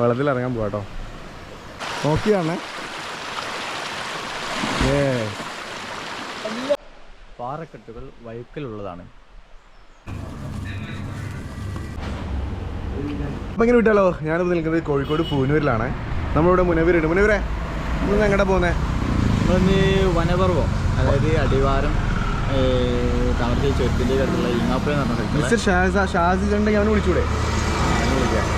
വെള്ളത്തിൽ ഇറങ്ങാൻ പോവാട്ടോ. നോക്കിയാണേ. പാറക്കെട്ടുകൾ വഴുക്കലുള്ളതാണ്. അപ്പം ഇങ്ങനെ വിട്ടാലോ ഞാനിപ്പോ നിൽക്കുന്നത് കോഴിക്കോട് പൂനൂരിലാണ്. നമ്മളിവിടെ മുനവീരുണ്ട്. മുനവീരെ ഇന്ന് എങ്ങോട്ടാ പോകുന്നത് നമ്മളൊന്ന് വനപർവം അതായത് അടിവാരം താമരശ്ശേരി ചുരത്തിന്റെ അടുത്തുള്ള ഈങ്ങാപ്പുഴ എന്ന് പറഞ്ഞ മിസ്റ്റർ ഷാസ ഷാസി ഉണ്ടെങ്കിൽ അവനെ വിളിച്ചൂടെ?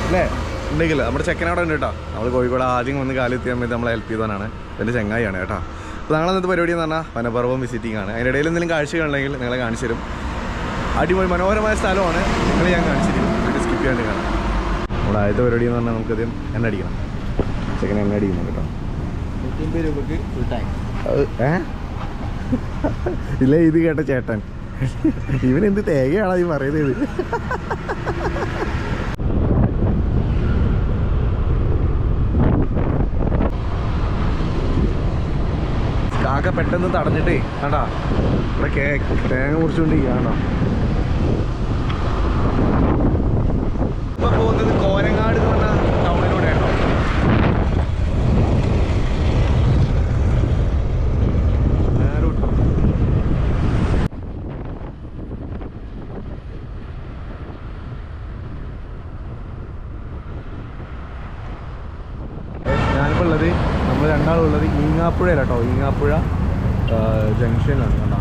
അല്ലേ? ഉണ്ടെങ്കിൽ നമ്മുടെ ചെക്കൻ അവിടെ ഉണ്ട് കേട്ടോ. നമ്മൾ കോഴിക്കോട് ആദ്യം വന്ന് കാലെത്തിയ സമയത്ത് നമ്മളെ ഹെൽപ്പ് ചെയ്തവനാണ്. എന്റെ ചങ്ങായിയാണ് കേട്ടോ. അപ്പോൾ നാളെ ഇന്നത്തെ പരിപാടി എന്ന് പറഞ്ഞാൽ വനപർവം വിസിറ്റിംഗ് ആണ്. അതിന്റെ ഇടയിൽ എന്തെങ്കിലും കാഴ്ചകളുണ്ടെങ്കിൽ നിങ്ങളെ കാണിച്ചു തരും. അടിപൊളി മനോഹരമായ സ്ഥലമാണ്. നിങ്ങളെ ഞാൻ കാണിച്ചിരിക്കും സ്കിപ്പ് ചെയ്യാണ്ട് കാണാം. നമ്മുടെ ആദ്യത്തെ പരിപാടി എന്ന് പറഞ്ഞാൽ നമുക്കത് എണ്ണ അടിക്കണം. ചെക്കൻ എണ്ണ അടിക്കുന്നു കേട്ടോ. രൂപക്ക് ഫുൾ ടാങ്ക് അത് ഏ ഇല്ല ഇത് കേട്ട ചേട്ടൻ. ഇവൻ എന്ത് തേകയാണോ ഈ പറയുന്നത്? കാക്ക പെട്ടെന്ന് തടഞ്ഞിട്ടേ കണ്ടാ? ഇവിടെ തേങ്ങ മുറിച്ചുകൊണ്ടിരിക്കുകയാണോ ഇപ്പൊ പോകുന്നത് കോരങ്ങാട് എന്ന് പറഞ്ഞ ടൗണിലൂടെയാണോ നേരെ വിട്ടോ ഞാനിപ്പോൾ ഉള്ളത്. നമ്മൾ രണ്ടാളുള്ളത് ഉള്ളത് ഈങ്ങാപ്പുഴയില കേട്ടോ. ഈങ്ങാപ്പുഴ ജംഗ്ഷനിലാണ് കേട്ടോ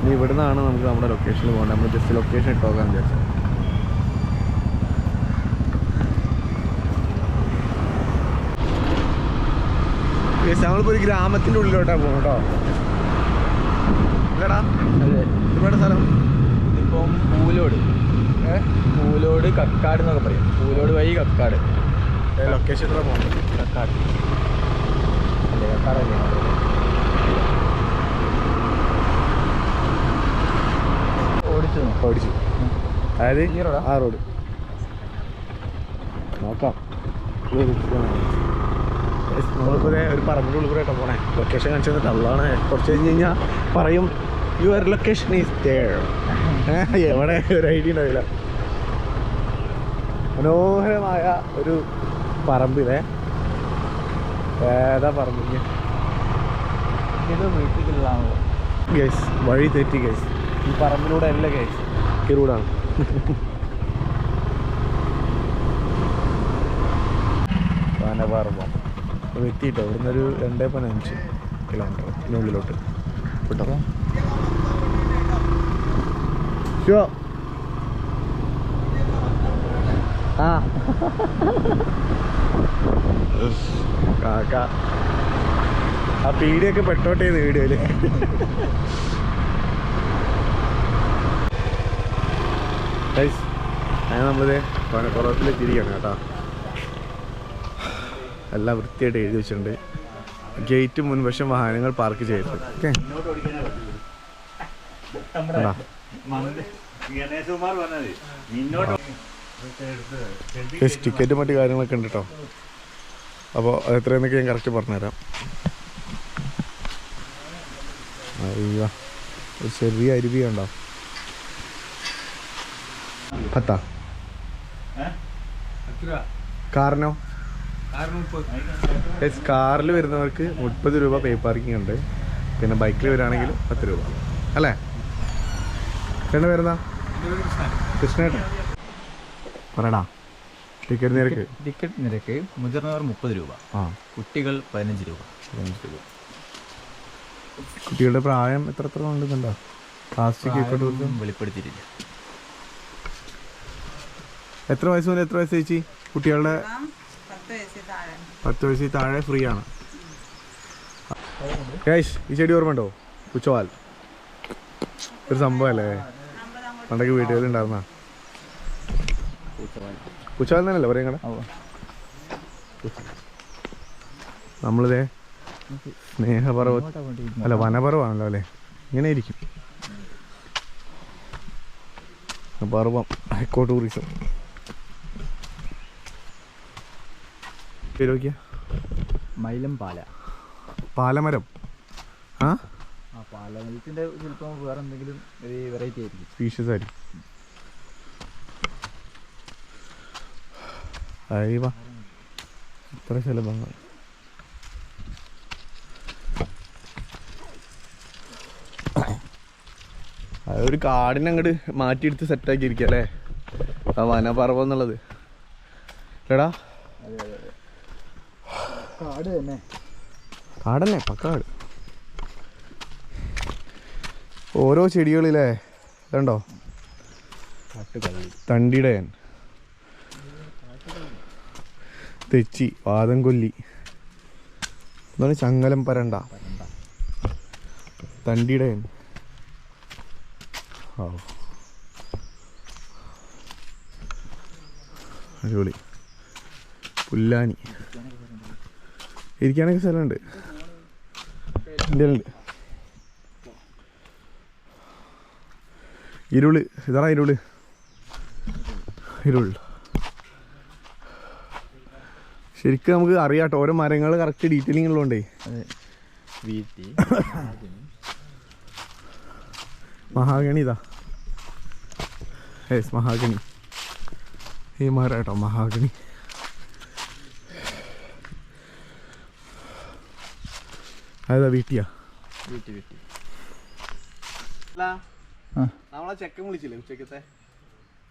ഇനി ഇവിടെ നിന്നാണ് നമുക്ക് നമ്മുടെ ലൊക്കേഷനിൽ പോകേണ്ടത് നമ്മൾ ജസ്റ്റ് ലൊക്കേഷൻ ഇട്ടോക്കാൻ വിചാരിച്ചത് Yes, നമ്മളിപ്പോൾ ഒരു ഗ്രാമത്തിന്റെ ഉള്ളിലോട്ടാണ് പോകുന്നത് കേട്ടോ. അതെ. ഇവിടെ സ്ഥലം? ഇതിപ്പം പൂലോട്. പൂലോട് കക്കാട് എന്നൊക്കെ പറയും. പൂലോട് വഴി കക്കാട്. ലൊക്കേഷനിലാണ് പോകുന്നത് കക്കാട്. അല്ലേ കക്കാടല്ലേ? ഓടിച്ചു. ഓടിച്ചു. അതായത് ആ റോഡ്. നോക്കാം. നമ്മളിപ്പോൾ ദേ ഒരു പറമ്പിന്റെ ഉള്ളിൽ കൂടെ പോണേ. ലൊക്കേഷൻ കാണിച്ചത് തള്ളാണ് കുറച്ച് കഴിഞ്ഞ് കഴിഞ്ഞാൽ പറയും യുവർ ലൊക്കേഷൻ ഈസ് തേർ എവിടെ? ഒരു ഐഡിയ ഉണ്ടാവില്ല. മനോഹരമായ ഒരു പറമ്പിലെ ഏതാ വീട്ടിലുള്ളതാണല്ലോ ഗൈസ് വഴി തെറ്റി ഗൈസ് ഈ പറമ്പിലൂടെ അല്ല ഗൈസ് ഈ റോഡാണ് വനപർവം എത്തിയിട്ടോ ഇവിടുന്ന് ഒരു രണ്ടേ പതിനഞ്ച് കിലോമീറ്റർ ഇതിനുള്ളിലോട്ട് കേട്ടോ ഷോ ആ കാക്ക. ആ പീടിയൊക്കെ പെട്ടോട്ടെ വീഡിയോയിൽ. അങ്ങനെ നമ്മളിത് പനക്കുളത്തിൽ എത്തിയിരിക്കുകയാണ് കേട്ടോ. എല്ലാം വൃത്തിയായിട്ട് എഴുതി വെച്ചിട്ടുണ്ട്. ഗേറ്റ് മുൻവശം വാഹനങ്ങൾ പാർക്ക് ചെയ്തു ഓക്കെ ടിക്കറ്റ് മറ്റു കാര്യങ്ങളൊക്കെ ഉണ്ട് കേട്ടോ അപ്പോൾ അത് എത്രയെന്നൊക്കെ ഞാൻ കറക്റ്റ് പറഞ്ഞുതരാം. അയ്യോ ചെറിയ അരുവി ഉണ്ടോ? പത്താ? കാറിനോ? കാറിൽ വരുന്നവർക്ക് മുപ്പത് രൂപ പേ പാർക്കിംഗ് ഉണ്ട്. പിന്നെ ബൈക്കിൽ വരികയാണെങ്കിൽ പത്ത് രൂപ. അല്ലേ? ചേട്ടൻ വരുന്ന കൃഷ്ണേട്ടൻ. പറയടാ. ടിക്കറ്റ് നിരക്ക്? ടിക്കറ്റ് നിരക്ക് മുതിർന്നവർ മുപ്പത് രൂപ. ആ. കുട്ടികൾ പതിനഞ്ച് രൂപ. പതിനഞ്ച് രൂപ. കുട്ടികളുടെ പ്രായം എത്ര എത്ര ഉണ്ടെന്നുണ്ടോ പ്ലാസ്റ്റിക് ഇക്കോട്ട് വെളിപ്പെടുത്തിയിട്ടില്ല. എത്ര വയസ്സ് മുതൽ എത്ര വയസ്സ് ചേച്ചി? കുട്ടികളുടെ പത്ത് വയസ്സിൽ താഴെ. ഫ്രീ ആണ്. ഈ ചെടി ഓർമ്മയുണ്ടോ ഉച്ചവാൽ ഒരു സംഭവമല്ലേ പണ്ടൊക്കെ വീട്ടുകളിൽ ഉണ്ടായിരുന്ന. ഉച്ചവാൽ തന്നെയല്ലേ പറയും കട നമ്മളിതേ സ്നേഹപർവ അല്ല വനപർവാണല്ലോ അല്ലേ? ഇങ്ങനെ ഇരിക്കും. പർവം എക്കോ ടൂറിസം. പേര് നോക്കിയാ മൈലം പാല പാലമരം. ആ? പാലമരത്തിന്റെ ചിലപ്പോൾ വേറെ എന്തെങ്കിലും വെറൈറ്റി ആയിരിക്കും. സ്പീഷ്യസ് ആയിരിക്കും. അയവ ഇത്ര ശലഭങ്ങൾ ഒരു കാടിനെ അങ്ങോട്ട് മാറ്റിയെടുത്ത് സെറ്റാക്കി ഇരിക്കുക അല്ലേ? ആ വനപർവം എന്നുള്ളത്. എടാ. അതെ അതെ അതെ കാട് തന്നെ. കാടന്നെ പക്കാട് ഓരോ ചെടികളില്ലേ ഇതുണ്ടോ? തണ്ടിടയൻ. തെച്ചി വാദംകൊല്ലി എന്താണ് ചങ്ങലം പരണ്ട. തണ്ടിയുടെ അടിപൊളി. പുല്ലാനി ഇരിക്കാനൊക്കെ സ്ഥലമുണ്ട്. ഉണ്ട് ഇരുൾ. ഇതാണ് ഇരുൾ? ഇരുൾ ശരിക്കും നമുക്ക് അറിയാട്ടോ ഓരോ മരങ്ങൾ കറക്റ്റ് ഡീറ്റെയിലിംഗ് ഉള്ളതുകൊണ്ടേ മഹാഗണി ഇതാ. മഹാഗണി. ഈ മരം കേട്ടോ മഹാഗണി. അതാ വീട്ടിയാ? വീട്ടി വീട്ടി. അല്ല നമ്മളെ ചെക്കൻ വിളിച്ചില്ലേ ഉച്ചക്കത്തെ?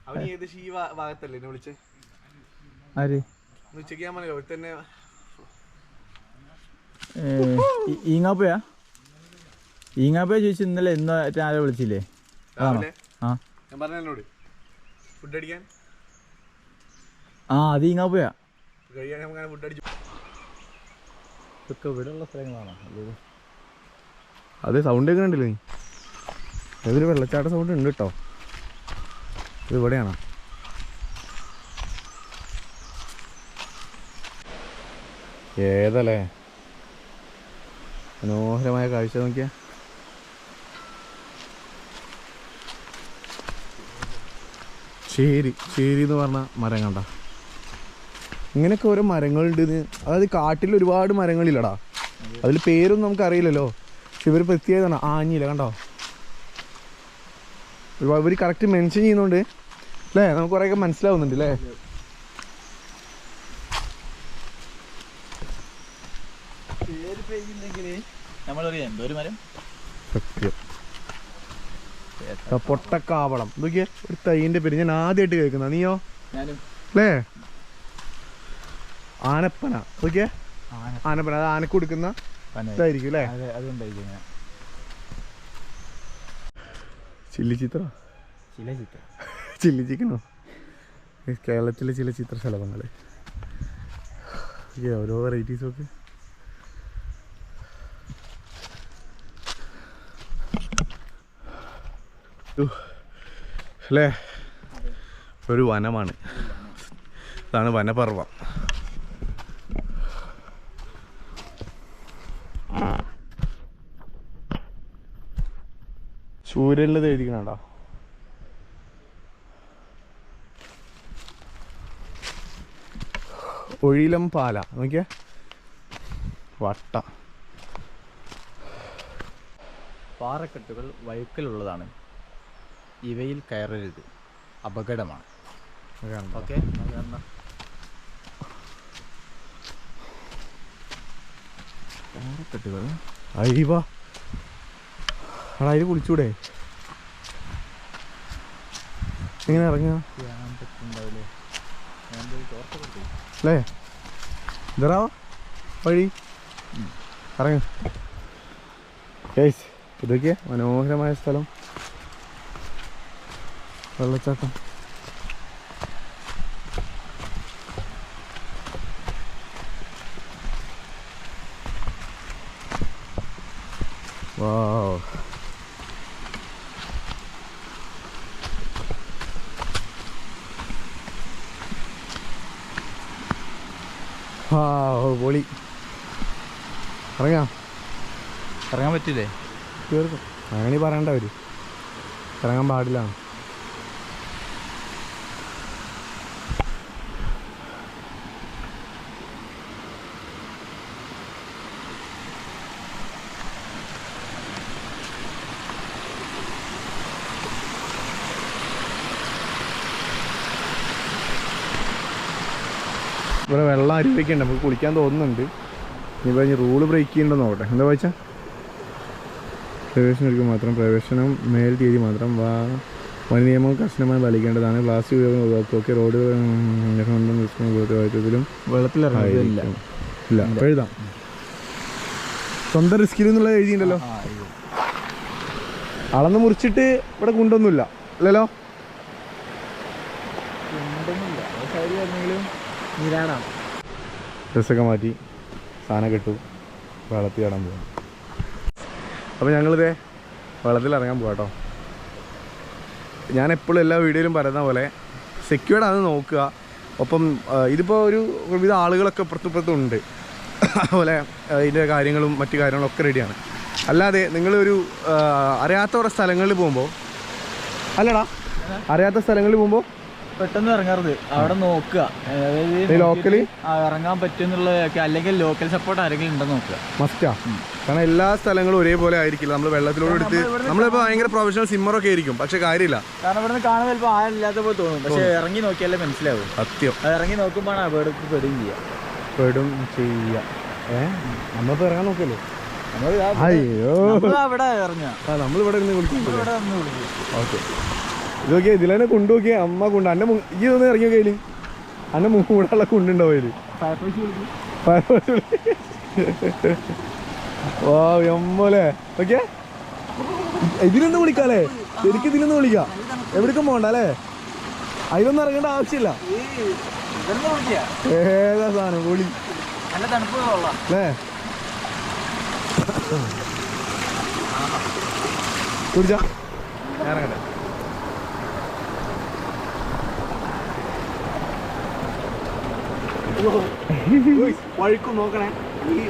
അവൻ ഏകദേശം ഈ ഭാഗത്തല്ലേ എന്നെ വിളിച്ചേ? ആര്? ഇന്ന് ഉച്ചയ്ക്ക് ഞാൻ പറഞ്ഞല്ലോ? തന്നെ ഈങ്ങാപ്പയാ? ഈങ്ങാപ്പയ ചോദിച്ചു ഇന്നലെ ഇന്ന് ആരെ വിളിച്ചില്ലേ? രാവിലെ. ആ. ഞാൻ പറഞ്ഞോട് ഫുഡ് അടിക്കാൻ? ആ അത് ഈങ്ങാപ്പയാ. കഴിയാൻ നമുക്ക് ഫുഡ് അടിച്ചു ഇതൊക്കെ ഇവിടെയുള്ള സ്ഥലങ്ങളാണോ? അല്ലേ? അതെ സൗണ്ട് കേൾക്കണില്ലേ നീ. അതൊരു വെള്ളച്ചാട്ട സൗണ്ട് ഉണ്ട് കേട്ടോ. ഇത് ഇവിടെയാണോ? ഏതല്ലേ? മനോഹരമായ കാഴ്ച നോക്കിയ. ചേരി ചേരി എന്ന് പറഞ്ഞ മരം കണ്ട. ഇങ്ങനെയൊക്കെ ഓരോ മരങ്ങളുണ്ട്. അതായത് കാട്ടിൽ ഒരുപാട് മരങ്ങളില്ലടാ. അതിൽ പേരൊന്നും നമുക്ക് അറിയില്ലല്ലോ പക്ഷെ ഇവർ പ്രത്യേകതാണ് ആഞ്ഞില്ല കണ്ടോ? ഒരുപാട് ഇവർ കറക്റ്റ് മെൻഷൻ ചെയ്യുന്നുണ്ട്. അല്ലേ? നമുക്ക് കുറേയൊക്കെ മനസ്സിലാവുന്നുണ്ട് അല്ലേ പേര് പേരില്ലെങ്കിൽ ഒരു മരം സത്യം പൊട്ടക്കാവളം. നോക്കിയേ ഒരു തൈന്റെ പേര് ഞാൻ ആദ്യമായിട്ട് കേൾക്കുന്ന. നീയോ? അല്ലേ? ആനപ്പന. നോക്കിയേ. ആന. ആനപ്പന. അത് ആനക്ക് കൊടുക്കുന്ന ഇതായിരിക്കും അല്ലേ? ചില്ലി ചിത്ര? ചില ചിത്രം. ചില്ലി ചിക്കനോ? കേരളത്തിലെ ചില ചിത്ര ചിത്രശലഭങ്ങൾ ഓരോ വെറൈറ്റീസൊക്കെ അല്ലേ ഒരു വനമാണ്. ഇതാണ് വനപർവം സൂര്യനിൽ എഴുതിക്കണോ ഒഴിലം പാല നോക്കിയേ? വട്ട. പാറക്കെട്ടുകൾ വഴുക്കലുള്ളതാണ്. ഇവയിൽ കയറരുത്. അപകടമാണ്. ഓക്കെ? എടാ അതിൽ കുളിച്ചൂടെ? എങ്ങനെ ഇറങ്ങുക? അല്ലേ? ഇതറാ വഴി. ഇറങ്ങ. കേസ് ഇതൊക്കെ മനോഹരമായ സ്ഥലം. വെള്ളച്ചാട്ടം. ആ പൊളി. ഇറങ്ങാം. ഇറങ്ങാൻ പറ്റില്ലേ? തീർക്കും. അങ്ങനെ പറയണ്ട അവർ ഇറങ്ങാൻ പാടില്ല. ഇവിടെ വെള്ളം അരിപ്പിക്കുന്നുണ്ട് നമുക്ക് കുളിക്കാൻ തോന്നുന്നുണ്ട്. ഇനി പറഞ്ഞ് റൂൾ ബ്രേക്ക് ചെയ്യണ്ടെന്ന് നോക്കട്ടെ. എന്താ വായിച്ചാ എടുക്കുക മാത്രം. പ്രവേശനം മേൽ തീയതി മാത്രം. വാ. വന നിയമം കർശനമായി പാലിക്കേണ്ടതാണ്. പ്ലാസ്റ്റിക് ഉപയോഗം ഒഴിവാക്കുകയൊക്കെ റോഡ് ഉപയോഗത്തിലും വെള്ളത്തിലിറങ്ങില്ല ഇല്ല. എഴുതാം. സ്വന്തം റിസ്കിൽ എഴുതിയിട്ടുണ്ടല്ലോ. അളന്ന് മുറിച്ചിട്ട് ഇവിടെ കൊണ്ടൊന്നുമില്ല. അല്ലല്ലോ? ഡ്രസ്സൊക്കെ മാറ്റി സാധനം കിട്ടു വെള്ളത്തിൽ ഇടാൻ പോകും അപ്പോൾ ഞങ്ങളിതേ വെള്ളത്തിൽ ഇറങ്ങാൻ പോകാം കേട്ടോ ഞാൻ എപ്പോഴും എല്ലാ വീഡിയോയിലും പറയുന്ന പോലെ സെക്യൂർഡ് ആണ് നോക്കുക. ഒപ്പം ഇതിപ്പോൾ ഒരു വിവിധ ആളുകളൊക്കെ ഉണ്ട്. അതുപോലെ ഇതിന്റെ കാര്യങ്ങളും മറ്റു കാര്യങ്ങളൊക്കെ റെഡിയാണ് അല്ലാതെ നിങ്ങളൊരു അറിയാത്ത കുറേ സ്ഥലങ്ങളിൽ പോകുമ്പോൾ അല്ലടാ അറിയാത്ത സ്ഥലങ്ങളിൽ പോകുമ്പോൾ പെട്ടെന്ന് ഇറങ്ങരുത്. അവിടെ നോക്കുക. അതായത് ലോക്കലി ഇറങ്ങാൻ പറ്റുമെന്നുള്ളതൊക്കെ അല്ലെങ്കിൽ ലോക്കൽ സപ്പോർട്ട് ആരെങ്കിലും ഉണ്ടെന്ന് നോക്കുക. മസ്റ്റാ കാരണം എല്ലാ സ്ഥലങ്ങളും ഒരേപോലെ ആയിരിക്കില്ല. നമ്മൾ വെള്ളത്തിലൂടെ എടുത്ത് നമ്മളിപ്പോ ഭയങ്കര പ്രൊഫഷണൽ സിമ്മറൊക്കെ ആയിരിക്കും. പക്ഷെ കാര്യമില്ല. കാരണം ഇവിടെ കാണാൻ ചിലപ്പോൾ ആരില്ലാത്ത പോലെ തോന്നും. പക്ഷെ ഇറങ്ങി നോക്കിയാലേ മനസ്സിലാവും. സത്യം. ഇറങ്ങി നോക്കുമ്പോഴാണ് അപകടത്തിൽ പെടും ചെയ്യുക പെടും ചെയ്യുക ഏ? നമ്മളിപ്പോ ഇറങ്ങാൻ നമ്മൾ അയ്യോ. ഇറങ്ങുക. ആ നമ്മളിവിടെ ഇരുന്ന് വിളിക്കും. ഇവിടെ വന്ന് ഇതിൽ തന്നെ ഇതൊക്കെ ഇതിലെന്നെ കൊണ്ടുപോക്കിയ അമ്മ കൊണ്ട്. അന്നെ ഈ ഒന്ന് ഇറങ്ങി നോക്കിയാൽ അന്നെ മൂടാനുള്ള കുണ്ടുണ്ടാവും അതിൽ എമ്മോലെ. ഇതിലൊന്ന് വിളിക്കാല്ലേ? ശരിക്കും ഇതിലൊന്ന് വിളിക്കാം. എവിടേക്കും പോകണ്ട അല്ലേ? അതിലൊന്നും ഇറങ്ങേണ്ട ആവശ്യമില്ല. ഏതാ സാധനം? വിളി. കൊള്ളാം അല്ലേ? കുടിച്ചാ? ഇറങ്ങട്ടെ. വഴുക്കും നോക്കണേ. ഈ.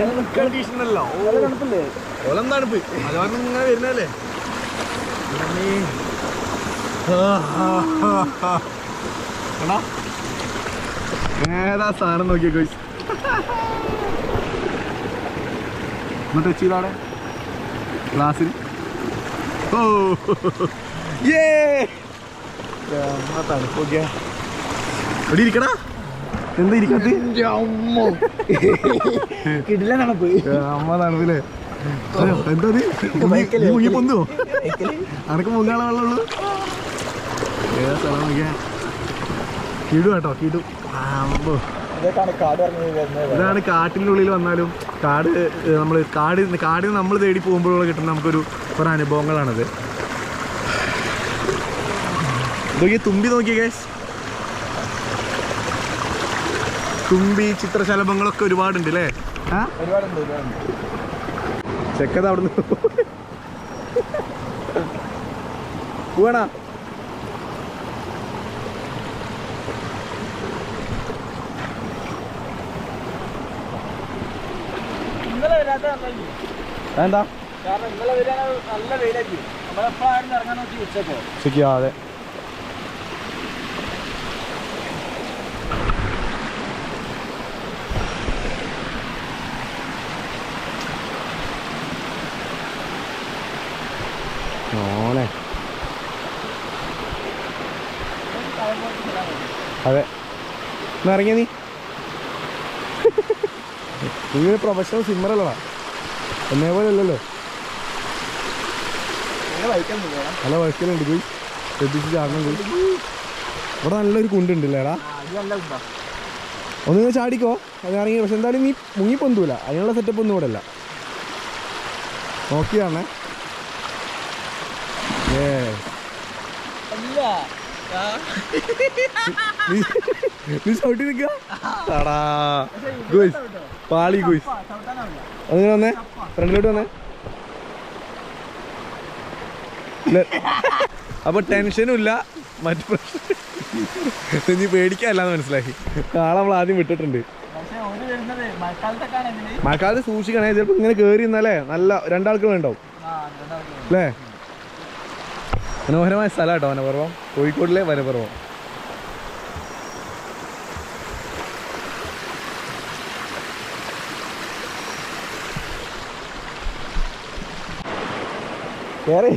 നമ്മൾ കണ്ടീഷനല്ലോ തണുപ്പില്ലേ? ഓലം തണുപ്പ്. ഇങ്ങനെ വരുന്നല്ലേ ഏതാ സാധനം നോക്കിയ കോയ്സ് എന്നിട്ട് ടച്ച് ചെയ്താടെ ഗ്ലാസ്സിൽ. ഓ. ഏ തണുപ്പ് നോക്കിയ ഇവിടെ ഇരിക്കടാ? എന്താ ഇരിക്കത്ത് കിടില തണുപ്പ്. അമ്മ തണുപ്പില്ലേ? എന്താ മുങ്ങി പൊന്തോ അനക്ക് മുങ്ങാളെ വെള്ളമുള്ളൂ? ഏതാ സ്ഥലം നോക്കിയാ. കിടു കേട്ടോ കിടു. ആമ്പോ ഇതാണ് കാട്ടിന്റെ ഉള്ളിൽ വന്നാലും കാട് നമ്മൾ കാട് കാടിന് നമ്മൾ തേടി പോകുമ്പോഴുള്ള കിട്ടുന്ന നമുക്കൊരു കുറേ അനുഭവങ്ങളാണിത്. ഇതൊക്കെ തുമ്പി നോക്കിയേ ഗൈസ് തുമ്പി ചിത്രശലഭങ്ങളൊക്കെ ഒരുപാടുണ്ട് അല്ലേ ചെക്കത് അവിടുന്ന് പോവാണാ ഇന്നലെ വരാത്ത നന്നായി. എന്താ കാരണം ഇന്നലെ വരാൻ നല്ല വെയിലാക്കി നമ്മളെപ്പോഴായിരുന്നു ഇറങ്ങാൻ ഓനെ. അതെ. ഒന്ന് ഇറങ്ങിയ നീ? നീ പ്രൊഫഷണൽ സിമ്മറല്ലടാ എന്നെ പോലെ അല്ലല്ലോ. നല്ല വഴക്കലുണ്ട്. പോയി ശ്രദ്ധിച്ച് ചാടണം പോയി ഇവിടെ നല്ലൊരു കുണ്ടുണ്ട് ഇല്ലേടാ അത് നല്ല ഉണ്ടോ ഒന്ന് ചാടിക്കോ. അത് ഇറങ്ങി പക്ഷെ എന്തായാലും നീ മുങ്ങി പൊന്തൂല. അതിനുള്ള സെറ്റപ്പ് ഒന്നും ഇവിടെ ഇല്ല നോക്കിയാണേ. ഏ അല്ല. നീ ചവിട്ടി ഗുയ്സ്. പാളി ഗുയ്സ്. അങ്ങനെ വന്നേ? ഫ്രണ്ടിലോട്ട് വന്നേ. അപ്പൊ ടെൻഷനും ഇല്ല മറ്റു പ്രശ്നം നീ പേടിക്കാല്ലാന്ന് മനസ്സിലാക്കി കാള നമ്മൾ ആദ്യം വിട്ടിട്ടുണ്ട്. മഴക്കാലത്ത് സൂക്ഷിക്കണേ. ചിലപ്പോ ഇങ്ങനെ കേറി ഇന്നല്ലേ നല്ല രണ്ടാൾക്ക് വേണ്ടാവും അല്ലേ? മനോഹരമായ സ്ഥലം കേട്ടോ വനപർവം. കോഴിക്കോടിലെ വനപർവം. കയറി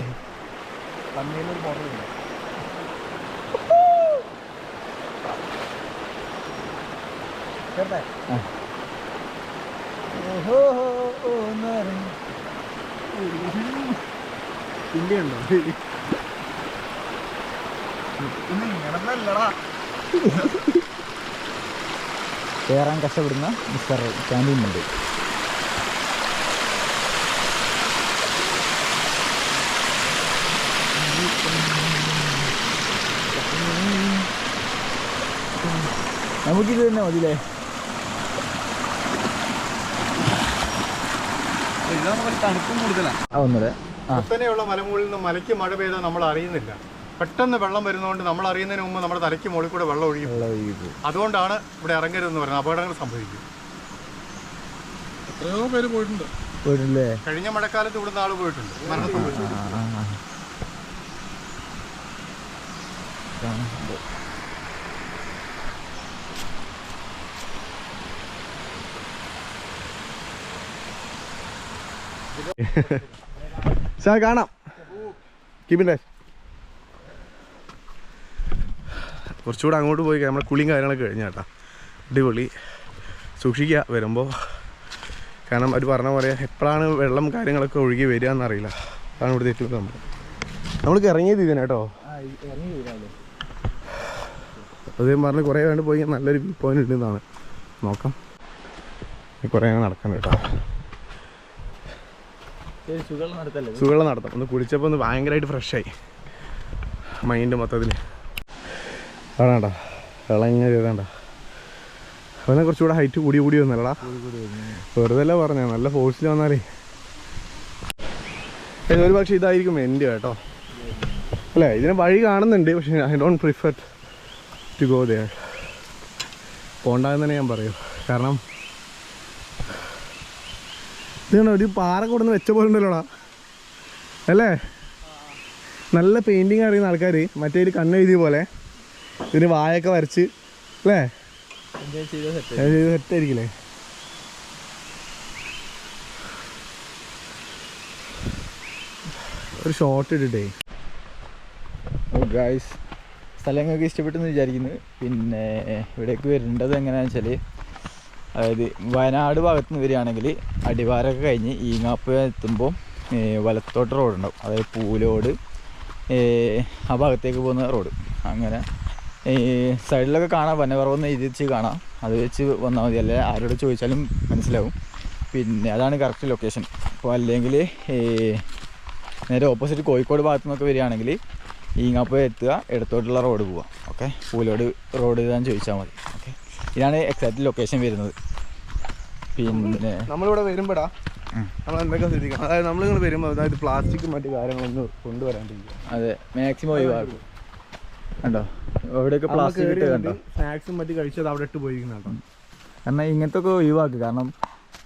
കേറാൻ ഇന്ത്യയുണ്ടോ കയറാൻ കഷ്ടപ്പെടുന്ന മിസ്റ്റർ ക്യാന്റീൻ ഉണ്ട് നമുക്കിത് തന്നെ നമുക്ക് തണുപ്പും കൂടുതലാണ് ആ ഒന്നുകൂടെ ആ. കുത്തനെയുള്ള മലമുകളിൽ നിന്ന് മലയ്ക്ക് മഴ പെയ്താൽ നമ്മൾ അറിയുന്നില്ല. പെട്ടെന്ന് വെള്ളം വരുന്നതുകൊണ്ട് നമ്മൾ അറിയുന്നതിന് മുമ്പ് നമ്മുടെ തലയ്ക്ക് മുകളിൽ കൂടെ വെള്ളം ഒഴുകി. അതുകൊണ്ടാണ് ഇവിടെ ഇറങ്ങരുതെന്ന് പറയുന്നത്. അപകടങ്ങൾ സംഭവിക്കും. എത്രയോ പേര് പോയിട്ടുണ്ട്. പോയിട്ടില്ലേ? കഴിഞ്ഞ മഴക്കാലത്ത് ഇവിടുന്ന് ആൾ പോയിട്ടുണ്ട്. മരണം സംഭവിച്ചു ആ ആ ആ കാണുന്നുണ്ട്. സാർ കാണാം. കീപിന്റെ കുറച്ചുകൂടെ അങ്ങോട്ട് പോയി നമ്മുടെ കുളിയും കാര്യങ്ങളൊക്കെ കഴിഞ്ഞ കേട്ടോ. അടിപൊളി. സൂക്ഷിക്കുക വരുമ്പോൾ കാരണം അവർ പറഞ്ഞ പോലെ എപ്പോഴാണ് വെള്ളം കാര്യങ്ങളൊക്കെ ഒഴുകി വരിക എന്നറിയില്ല. അതാണ് ഇവിടെ തെറ്റുന്നത് നമ്മൾ നമ്മൾക്ക് ഇറങ്ങിയത് ഇതിനെ കേട്ടോ. അദ്ദേഹം പറഞ്ഞ് കുറേ വേണ്ട പോയി. നല്ലൊരു വ്യൂ പോയിന്റ് ഉണ്ടെന്നാണ്. നോക്കാം. കുറേ അങ്ങ് നടക്കാൻ കേട്ടോ. സുഖമുള്ള നടത്തം. ഒന്ന് കുളിച്ചപ്പോൾ ഒന്ന് ഭയങ്കരമായിട്ട് ഫ്രഷായി മൈൻഡ് മൊത്തത്തിൽ അതാണ്ടാ ഇളങ്ങനെ ചെയ്താണ്ട അവനെ കുറച്ചുകൂടെ ഹൈറ്റ് കൂടി കൂടി വന്നല്ലടാ. വെറുതെ അല്ല പറഞ്ഞ നല്ല ഫോഴ്സിൽ വന്നാലേ. ഒരു പക്ഷേ ഇതായിരിക്കും എന്റെ കേട്ടോ. അല്ലേ ഇതിന് വഴി കാണുന്നുണ്ട് പക്ഷെ I don't prefer to go the പോണ്ടെന്ന് തന്നെ ഞാൻ പറയൂ. കാരണം ഇതാണ് ഒരു പാറ കൊടുന്ന് വെച്ച പോലെ ഉണ്ടല്ലോടാ. അല്ലേ? നല്ല പെയിന്റിങ് അറിയുന്ന ആൾക്കാർ മറ്റേ ഒരു കണ്ണെഴുതിയ പോലെ. ഇതിന് വായൊക്കെ വരച്ച് അല്ലേ? സെറ്റായിരിക്കില്ലേ ഒരു ഷോർട്ട് ഇട്ടിട്ടേ. ഗായ്സ് സ്ഥലങ്ങൾക്ക് ഇഷ്ടപ്പെട്ടെന്ന് വിചാരിക്കുന്നു. പിന്നെ ഇവിടേക്ക് വരേണ്ടത് എങ്ങനെയാണെന്ന് വെച്ചാൽ അതായത് വയനാട് ഭാഗത്ത് നിന്ന് വരികയാണെങ്കിൽ അടിവാരമൊക്കെ കഴിഞ്ഞ് ഈങ്ങാപ്പ് എത്തുമ്പോൾ വലത്തോട്ട് റോഡുണ്ടാവും. അതായത് പൂലോട് ആ ഭാഗത്തേക്ക് പോകുന്ന റോഡ്. അങ്ങനെ സൈഡിലൊക്കെ കാണാം. വനപർവം എഴുതി വെച്ച് കാണാം. അത് വെച്ച് വന്നാൽ മതി. അല്ലെ? ആരോട് ചോദിച്ചാലും മനസ്സിലാവും. പിന്നെ അതാണ് കറക്റ്റ് ലൊക്കേഷൻ അപ്പോൾ അല്ലെങ്കിൽ നേരെ ഓപ്പോസിറ്റ് കോഴിക്കോട് ഭാഗത്തു നിന്നൊക്കെ വരികയാണെങ്കിൽ ഈങ്ങാപ്പുഴ എത്തുക ഇടത്തോട്ടുള്ള റോഡ് പോവാം ഓക്കെ? പൂലോട് റോഡ് ഇതാന്ന് ചോദിച്ചാൽ മതി. ഓക്കെ? ഇതാണ് എക്സാക്റ്റ് ലൊക്കേഷൻ വരുന്നത്. പിന്നെ നമ്മളിവിടെ വരുമ്പോടാ. നമ്മൾ എന്തൊക്കെ ശ്രദ്ധിക്കണം അതായത് നമ്മളിങ്ങനെ വരുമ്പോൾ അതായത് പ്ലാസ്റ്റിക് മറ്റു കാര്യങ്ങളൊന്നും കൊണ്ടുവരാണ്ടിരിക്കുക. അതെ മാക്സിമം ഒഴിവാക്കും. കണ്ടോ? എവിടെയൊക്കെ പ്ലാസ്റ്റിക് ഇട്ട് കണ്ടോ? സ്നാക്സും മറ്റു കഴിച്ചത് അവിടെ ഇട്ട് കാരണം ഇങ്ങനത്തെ ഒക്കെ ഒഴിവാക്കുക കാരണം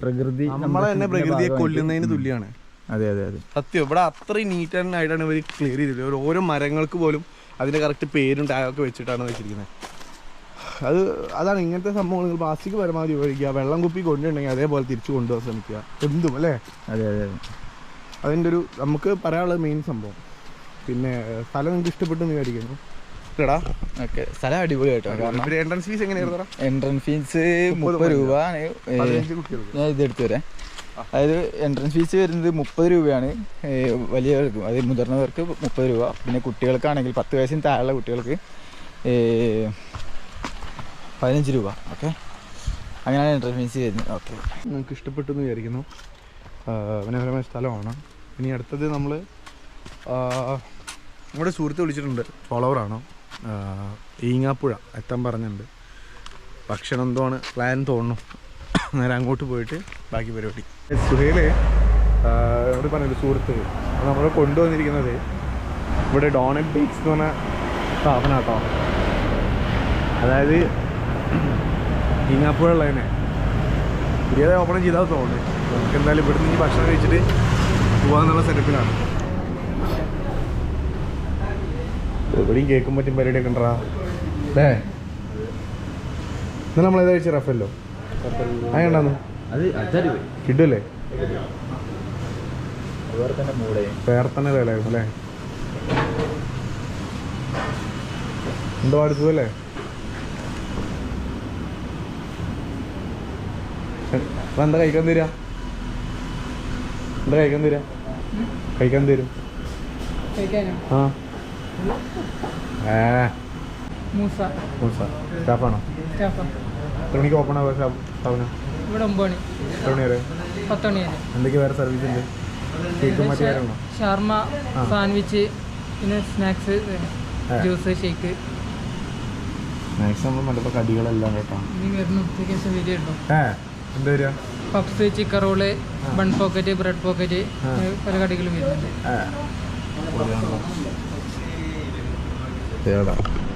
പ്രകൃതി നമ്മളെ തന്നെ പ്രകൃതിയെ കൊല്ലുന്നതിന് തുല്യമാണ് അതെ അതെ അതെ. സത്യം ഇവിടെ അത്രയും നീറ്റ് ആൻഡ് ആയിട്ടാണ് ഇവർ ക്ലിയർ ചെയ്തിട്ടുള്ളത്. ഓരോ മരങ്ങൾക്ക് പോലും അതിന്റെ കറക്റ്റ് പേരും ടാഗൊക്കെ വെച്ചിട്ടാണ് വെച്ചിരിക്കുന്നത്. അത് അതാണ് ഇങ്ങനത്തെ സംഭവങ്ങൾ. നിങ്ങൾ പ്ലാസ്റ്റിക് പരമാവധി ഉപയോഗിക്കുക. വെള്ളം കുപ്പി കൊണ്ടുണ്ടെങ്കിൽ അതേപോലെ തിരിച്ചു കൊണ്ടുപോകാൻ ശ്രമിക്കുക. എന്തും അല്ലേ? അതെ അതെ അതെ. അതിന്റെ ഒരു നമുക്ക് പറയാനുള്ള മെയിൻ സംഭവം. പിന്നെ സ്ഥലം നിങ്ങൾക്ക് ഇഷ്ടപ്പെട്ടു എന്ന് വിചാരിക്കുന്നു? എടാ ഓക്കെ സ്ഥലം അടിപൊളി കേട്ടോ എൻട്രൻസ് ഫീസ് എങ്ങനെയായിരുന്നു എൻട്രൻസ് ഫീസ് മുപ്പത് രൂപ ഞാൻ ഇതെടുത്ത് തരാം. അതായത് എൻട്രൻസ് ഫീസ് വരുന്നത് മുപ്പത് രൂപയാണ്. വലിയവർക്ക് അത് അതായത് മുതിർന്നവർക്ക് മുപ്പത് രൂപ. പിന്നെ കുട്ടികൾക്കാണെങ്കിൽ പത്ത് വയസ്സിന് താഴെയുള്ള കുട്ടികൾക്ക് പതിനഞ്ച് രൂപ ഓക്കെ അങ്ങനെയാണ് എൻട്രൻസ് ഫീസ് വരുന്നത് ഓക്കെ നിങ്ങൾക്ക് ഇഷ്ടപ്പെട്ടു എന്ന് വിചാരിക്കുന്നു മനോഹരമായ സ്ഥലമാണ്. ഇനി അടുത്തത് നമ്മൾ നമ്മുടെ സുഹൃത്ത് വിളിച്ചിട്ടുണ്ട്. ഫോളോവറാണ് ഈങ്ങാപ്പുഴ എത്താൻ പറഞ്ഞിട്ടുണ്ട്. ഭക്ഷണം ആണ് പ്ലാൻ തോന്നുന്നു. നേരെ അങ്ങോട്ട് പോയിട്ട് ബാക്കി പരിപാടി. സുഹേൽ ഇവിടെ പറഞ്ഞൊരു സുഹൃത്ത്. നമ്മൾ കൊണ്ടുവന്നിരിക്കുന്നത് ഇവിടെ ഡോണറ്റ് ബേക്സ് എന്ന് പറഞ്ഞ സ്ഥാപനം കേട്ടോ അതായത് ഈങ്ങാപ്പുഴ ഉള്ളതിനെ പുതിയതായി ഓപ്പൺ ചെയ്താൽ തോന്നുന്നു. നമുക്ക് എന്തായാലും ഇവിടുന്ന് ഈ ഭക്ഷണം കഴിച്ചിട്ട് പോകാന്നുള്ള സെറ്റപ്പിലാണ് എവിടെയും കേൾക്കും പറ്റും പരിപാടിയൊക്കെ ഉണ്ടാ അല്ലേ ഇന്ന് നമ്മൾ ഏതാ കഴിച്ച റഫല്ലോ അങ്ങനെ കിട്ടുമല്ലേ വേറെ തന്നെ ലെവലായിരുന്നു അല്ലേ? എന്തോ അടുത്തതല്ലേ എന്താ കഴിക്കാൻ തരാ എന്താ കഴിക്കാൻ തരാ കഴിക്കാൻ തരും ആ. ഏ. മൂസ. മൂസ. സ്റ്റാഫാണോ? സ്റ്റാഫാ. എത്ര മണിക്ക് ഓപ്പൺ ആവുക സ്ഥാപ- സ്ഥാപനം ഇവിടെ ഒമ്പത് മണി. എത്ര മണി വരെ? പത്ത് മണി വരെ. എന്തൊക്കെ വേറെ സർവീസ് ഉണ്ട്? കേക്കും മറ്റു കാര്യമാണോ ഷാർമ. സാൻഡ്വിച്ച് പിന്നെ സ്നാക്സ് ജ്യൂസ് ഷേക്ക് മാക്സിമം മറ്റപ്പോൾ കടികളെല്ലാം കേട്ടോ. ഇനി വരുന്ന ഉച്ചയ്ക്ക് ശേഷം വീഡിയോ ഉണ്ടോ ഏ. എന്താ വരിക puffs chicken roll bun pocket bread pocket. പല കടികളും വരുന്നുണ്ട്.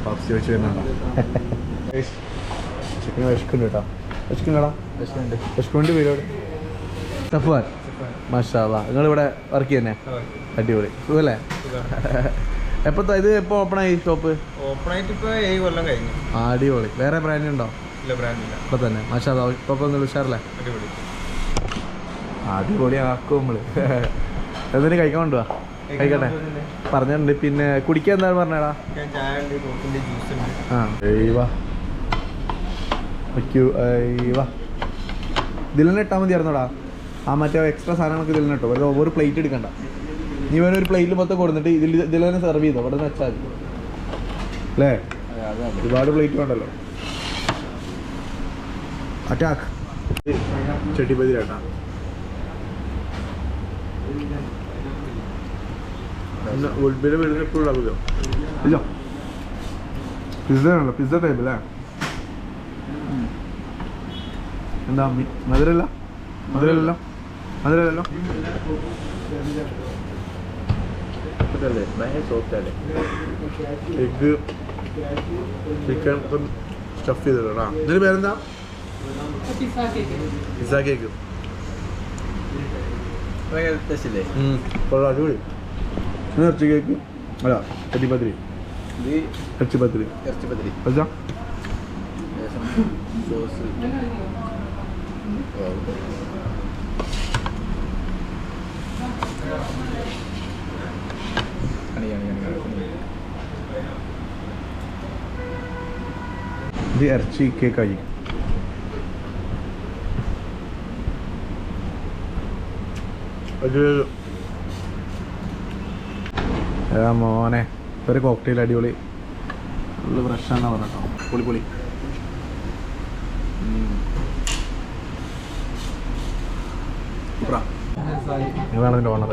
പപ്സി വെച്ച് വരുന്നുണ്ടോ? ചിക്കൻ വിശക്കുണ്ട് കേട്ടോ. വിശക്കുണ്ടോടാ വിശക്കുണ്ട് പരിപാടി. സഫ്വാൻ. മാഷാ നിങ്ങൾ ഇവിടെ വർക്ക് ചെയ്യുന്നേ? അടിപൊളി. സുഖല്ലേ? എപ്പോ ഇത് എപ്പോ ഓപ്പൺ ആയി ഷോപ്പ് ഓപ്പൺ ആയിട്ട് ഇപ്പൊ ഏഴ് കൊല്ലം കഴിഞ്ഞു. അടിപൊളി. വേറെ ബ്രാൻഡ് ഉണ്ടോ? ഇപ്പൊ തന്നെ. മാഷാ ഇപ്പൊ ഉഷാറല്ലേ? അടിപൊളി. അടിപൊളി ആക്കും നമ്മൾ. എന്തിനു കഴിക്കാൻ കൊണ്ടുവാ? കഴിക്കട്ടെ. പറഞ്ഞിട്ടുണ്ട്. പിന്നെ കുടിക്കാൻ എന്താണ് പറഞ്ഞടാ? ആ. ഇതിൽ തന്നെ ഇട്ടാൽ മതിയായിരുന്നോടാ? ആ മറ്റേ എക്സ്ട്രാ സാധനങ്ങൾക്ക് ഇതിൽ തന്നെ ഇട്ടോ? വെറുതെ ഒരു പ്ലേറ്റ് എടുക്കണ്ട. നീ വേണേ ഒരു പ്ലേറ്റിൽ മൊത്തം കൊടുത്തിട്ട് ഇതിൽ ഇതിൽ തന്നെ സെർവ് ചെയ്തോ? ഇവിടെ നിന്ന് വെച്ചാൽ മതി. അല്ലേ? ഒരുപാട് പ്ലേറ്റ് വേണ്ടല്ലോ. അറ്റാക്ക് ചെട്ടിപ്പതി ചേട്ടാ ഉൾബിയുടെ വീടിന് എപ്പോഴും ആകുമല്ലോ ഇല്ല. പിസ്സ ആണല്ലോ പിസ്സ ടൈപ്പ് അല്ലേ? എന്താ മി- മധുരല്ല? മധുരല്ലോ മധുരല്ലല്ലോ? എഗ് ചിക്കൻ സ്റ്റഫ് ചെയ്തിട്ടാ ഇതിന് പേരെന്താ? പിസ്സ കേക്ക് അടിപൊളി. ഇറച്ചി കേക്ക് അല്ല ചട്ടിപ്പത്തിരി. ഇറച്ചിപ്പത്തിരി ഇറച്ചിപ്പത്തിരി കണി ഇത് ഇറച്ചി കേക്കായി ഒരു ഏതാ മോനെ ഒരു കോക്ടെയിൽ അടിപൊളി. ഫുള്ള് ഫ്രഷാണെന്ന് പറഞ്ഞോ പൊളി പൊളി. നിങ്ങളാണ് ഇതിന്റെ ഓണർ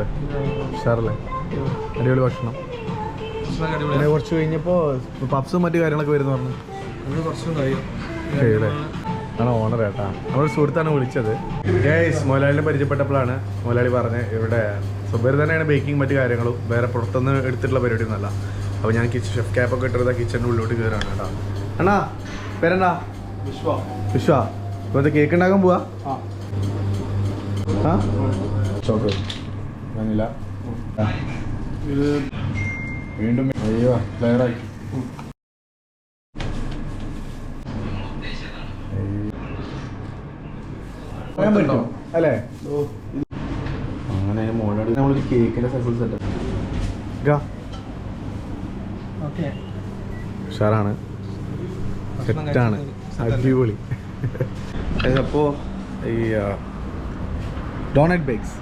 ഉഷാറല്ലേ? അടിപൊളി ഭക്ഷണം. പിന്നെ കുറച്ച് കഴിഞ്ഞപ്പോൾ പപ്സും മറ്റു കാര്യങ്ങളൊക്കെ വരുന്നു പറഞ്ഞു. കഴിയും. ആണ് ഓണർ ഏട്ടാ. നമ്മുടെ സുഹൃത്താണ് വിളിച്ചത്. ഗേസ് മുതലാളിനെ പരിചയപ്പെട്ടപ്പോഴാണ് മുതലാളി പറഞ്ഞത് ഇവിടെ സുബൈർ തന്നെയാണ് ബേക്കിംഗ് മറ്റു കാര്യങ്ങളും. വേറെ പുറത്തുനിന്ന് എടുത്തിട്ടുള്ള പരിപാടി ഒന്നല്ല അപ്പോൾ ഞാൻ കിച്ചൺ ഷെഫ് ക്യാപ്പ് ഒക്കെ ഇട്ടത് കിച്ചണിന്റെ ഉള്ളിലോട്ട് കയറാണ് കേട്ടോ. അണ്ണാ പേരെന്താ? വിശ്വ. വിശ്വ. ഇപ്പോൾ കേക്ക് ഉണ്ടാക്കാൻ പോവാ? ആ. ചോക്ലേറ്റ്. വാനില. വീണ്ടും അയ്യോ ഫ്ലേവറായി പറയാൻ പറ്റും. അല്ലേ? അങ്ങനെ മോളോട് നമ്മളൊരു കേക്കിന്റെ സൈസ് സെറ്റ് ഓക്കെ. ഉഷാറാണ്. സെറ്റാണ്. അടിപൊളി. അപ്പോൾ ഈ ഡോണറ്റ് ബേക്സ്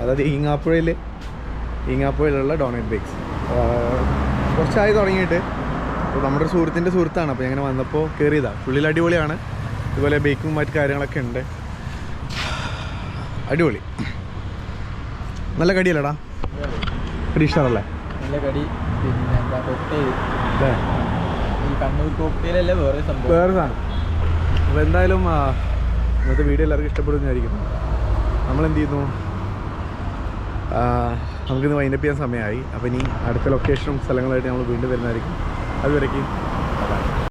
അതായത് ഈങ്ങാപ്പുഴയിൽ ഈങ്ങാപ്പുഴയിലുള്ള ഡോണറ്റ് ബേക്സ് കുറച്ചായി തുടങ്ങിയിട്ട്. അപ്പോൾ നമ്മുടെ ഒരു സുഹൃത്തിന്റെ സുഹൃത്താണ്. അപ്പോൾ ഇങ്ങനെ വന്നപ്പോൾ കയറിയതാണ് ഫുള്ളിൽ അടിപൊളിയാണ്. ഇതുപോലെ ബേക്കും മറ്റു കാര്യങ്ങളൊക്കെ ഉണ്ട്. അടിപൊളി. നല്ല കടിയല്ലടാ? കടി ഇഷ്ടമല്ലേ നല്ല കടി പിന്നെ എന്താ കൊട്ടയിൽ ഈ കണ്ണൂർ കൊട്ടയിലല്ലേ വേറെ സംഭവം? വേറെ സാധനം. അപ്പോൾ എന്തായാലും ഇന്നത്തെ വീഡിയോ എല്ലാവർക്കും ഇഷ്ടപ്പെടുന്നതായിരിക്കും നമ്മൾ എന്ത് ചെയ്യുന്നു? നമുക്കിന്ന് വൈൻഡപ്പ് ചെയ്യാൻ സമയമായി. അപ്പോൾ ഇനി അടുത്ത ലൊക്കേഷനും സ്ഥലങ്ങളായിട്ട് നമ്മൾ വീണ്ടും വരുന്നതായിരിക്കും. അതുവരേക്കും.